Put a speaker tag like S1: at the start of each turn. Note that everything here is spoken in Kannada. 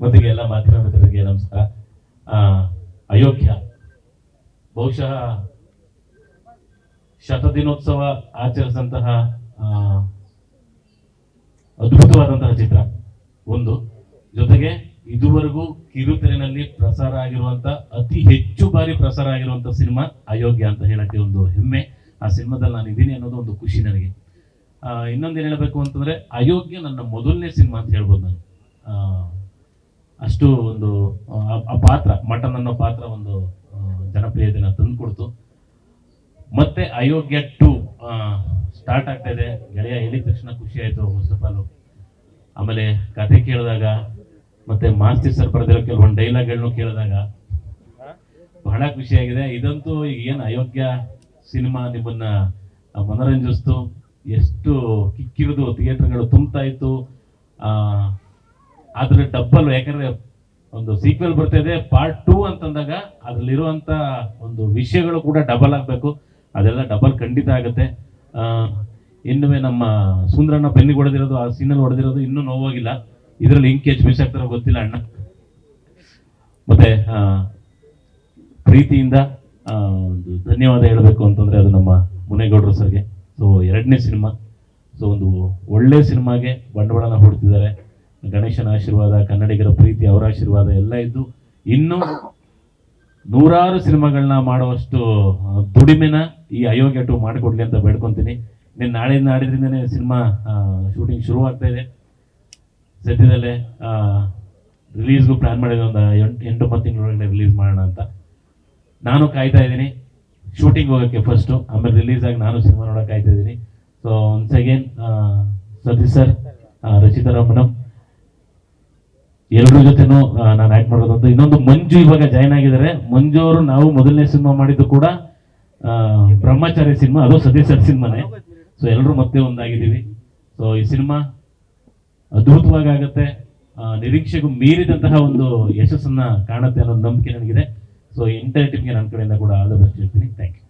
S1: ಮೊದಲಿಗೆ ಎಲ್ಲ ಮಾಧ್ಯಮ ಮಿತ್ರರಿಗೆ ನಮಸ್ಕಾರ ಅಯೋಗ್ಯ ಬಹುಶಃ ಶತದಿನೋತ್ಸವ ಆಚರಿಸಂತಹ ಅದ್ಭುತವಾದಂತಹ ಚಿತ್ರ. ಒಂದು. ಜೊತೆಗೆ ಇದುವರೆಗೂ ಕಿರುತೆರೆನಲ್ಲಿ ಪ್ರಸಾರ ಆಗಿರುವಂತ, ಅತಿ ಹೆಚ್ಚು ಬಾರಿ ಪ್ರಸಾರ ಆಗಿರುವಂತ ಸಿನಿಮಾ ಅಯೋಗ್ಯ ಅಂತ ಹೇಳಕ್ಕೆ ಒಂದು ಹೆಮ್ಮೆ. ಆ ಸಿನಿಮಾದಲ್ಲಿ ನಾನು ಇದ್ದೀನಿ ಅನ್ನೋದು ಒಂದು ಖುಷಿ ನನಗೆ. ಇನ್ನೊಂದು ಏನು ಹೇಳಬೇಕು ಅಂತಂದ್ರೆ ಅಯೋಗ್ಯ ನನ್ನ ಮೊದಲನೇ ಸಿನಿಮಾ ಅಂತ ಹೇಳ್ಬೋದು ನಾನು. ಅಷ್ಟು ಒಂದು, ಆ- ಪಾತ್ರ, ಮಟನ್ ಅನ್ನೋ ಪಾತ್ರ ಒಂದು ಜನಪ್ರಿಯತೆಯನ್ನು ತಂದುಕೊಡ್ತು ಮತ್ತೆ ಅಯೋಗ್ಯ ಟು ಸ್ಟಾರ್ಟ್ ಆಗ್ತಾ ಇದೆ. ಗೆಳೆಯ ಹೇಳಿದ ತಕ್ಷಣ ಖುಷಿ ಆಯ್ತು ಫಸ್ಟ್ ಆಫ್ ಆಮೇಲೆ ಕತೆ ಕೇಳಿದಾಗ, ಮತ್ತೆ ಮಾಸ್ತಿ ಸರ್ ಬರೆದಿರೋ ಕೆಲವೊಂದು ಡೈಲಾಗ್ಗಳನ್ನು ಕೇಳಿದಾಗ, ಬಹಳ ಖುಷಿಯಾಗಿದೆ ಇದಂತೂ ಈಗ ಏನು ಅಯೋಗ್ಯ ಸಿನಿಮಾ ನಿಮ್ಮನ್ನ ಮನರಂಜಿಸ್ತು. ಎಷ್ಟು ಕಿಕ್ಕಿರಿದು ಥಿಯೇಟರ್ಗಳು ತುಂಬ್ತಾ ಇತ್ತು. ಆ, ಅದ್ರ ಡಬ್ಬಲ್ ಯಾಕಂದ್ರೆ ಒಂದು ಸೀಕ್ವೆಲ್ ಬರ್ತಾ ಇದೆ ಪಾರ್ಟ್ ಟೂ ಅಂತಂದಾಗ ಅದ್ರಲ್ಲಿರುವಂತ ಒಂದು ವಿಷಯಗಳು ಕೂಡ ಡಬಲ್ ಆಗಬೇಕು. ಅದೆಲ್ಲ ಡಬಲ್ ಖಂಡಿತ ಆಗುತ್ತೆ. ಇನ್ನುವೆ ನಮ್ಮ ಸುಂದರಣ್ಣ ಬೆನ್ನಿಗೆ ಹೊಡೆದಿರೋದು ಆ ಸೀನಲ್ಲಿ ಹೊಡೆದಿರೋದು ಇನ್ನೂ ನೋವಾಗಿಲ್ಲ. ಇದರಲ್ಲಿ ಇಂಕ್ ಹೆಚ್ಚು ಮಿಸ್ ಆಗ್ತಾರೋ ಗೊತ್ತಿಲ್ಲ ಅಣ್ಣ. ಮತ್ತೆ ಪ್ರೀತಿಯಿಂದ ಒಂದು ಧನ್ಯವಾದ ಹೇಳಬೇಕು ಅಂತಂದ್ರೆ ಅದು ನಮ್ಮ ಮುನೇಗೌಡರು ಸರ್ಗೆ. ಸೊ ಎರಡನೇ ಸಿನಿಮಾ. ಸೊ ಒಂದು ಒಳ್ಳೆ ಸಿನಿಮಾಗೆ ಬಂಡವಾಳನ ಹೂಡ್ತಿದ್ದಾರೆ. ಗಣೇಶನ ಆಶೀರ್ವಾದ, ಕನ್ನಡಿಗರ ಪ್ರೀತಿ, ಅವರ ಆಶೀರ್ವಾದ ಎಲ್ಲ ಇದ್ದು ಇನ್ನು ನೂರಾರು ಸಿನಿಮಾಗಳನ್ನ ಮಾಡುವಷ್ಟು ದುಡಿಮೆನ ಈ ಅಯೋಗ್ಯ ಟು ಮಾಡಿಕೊಡ್ಲಿ ಅಂತ ಬೇಡ್ಕೊತೀನಿ. ನೀನು ನಾಳೆ ನಾಡಿದ್ರಿಂದನೇ ಸಿನಿಮಾ ಶೂಟಿಂಗ್ ಶುರು ಆಗ್ತಾ ಇದೆ. ಸದ್ಯದಲ್ಲೇ ರಿಲೀಸ್ಗೂ ಪ್ಲಾನ್ ಮಾಡಿದ ಒಂದು ಎಂಟು ಎಂಟು ಒಂಬತ್ತು ತಿಂಗಳೊಳಗಡೆ ರಿಲೀಸ್ ಮಾಡೋಣ ಅಂತ. ನಾನು ಕಾಯ್ತಾ ಇದ್ದೀನಿ. ಶೂಟಿಂಗ್ ಹೋಗೋಕ್ಕೆ ಫಸ್ಟು ಆಮೇಲೆ ರಿಲೀಸ್ ಆಗಿ ನಾನು ಸಿನಿಮಾ ನೋಡೋಕೆ ಕಾಯ್ತಾ ಇದ್ದೀನಿ. So once again Satish sir Rachita ರಾಮನಮ್ ಎಲ್ಲರ ಜೊತೆನೂ ನಾನು ಆಕ್ಟ್ ಮಾಡೋದಂತ ಇನ್ನೊಂದು ಮಂಜು ಇವಾಗ ಜಾಯ್ನ್ ಆಗಿದ್ದಾರೆ. ಮಂಜು ಅವರು ನಾವು ಮೊದಲನೇ ಸಿನಿಮಾ ಮಾಡಿದ್ದು ಕೂಡ ಬ್ರಹ್ಮಚಾರಿ ಸಿನಿಮಾ, ಅದು ಸತೀಶ್ ಸಿನಿಮಾನೇ. ಸೊ ಎಲ್ಲರೂ ಮತ್ತೆ ಒಂದಾಗಿದ್ದೀವಿ. ಸೊ ಈ ಸಿನಿಮಾ ಅದ್ಭುತವಾಗಿ ಆಗುತ್ತೆ. ನಿರೀಕ್ಷೆಗೂ ಮೀರಿದಂತಹ ಒಂದು ಯಶಸ್ಸನ್ನ ಕಾಣುತ್ತೆ ಅನ್ನೋ ನಂಬಿಕೆ ನನಗಿದೆ. ಸೊ ಎಂಟರ್ ಟೀಮ್ಗೆ ನನ್ನ ಕಡೆಯಿಂದ ಕೂಡ ಆಲ್ ದ ಬೆಸ್ಟ್ ಹೇಳ್ತೀನಿ. Thank you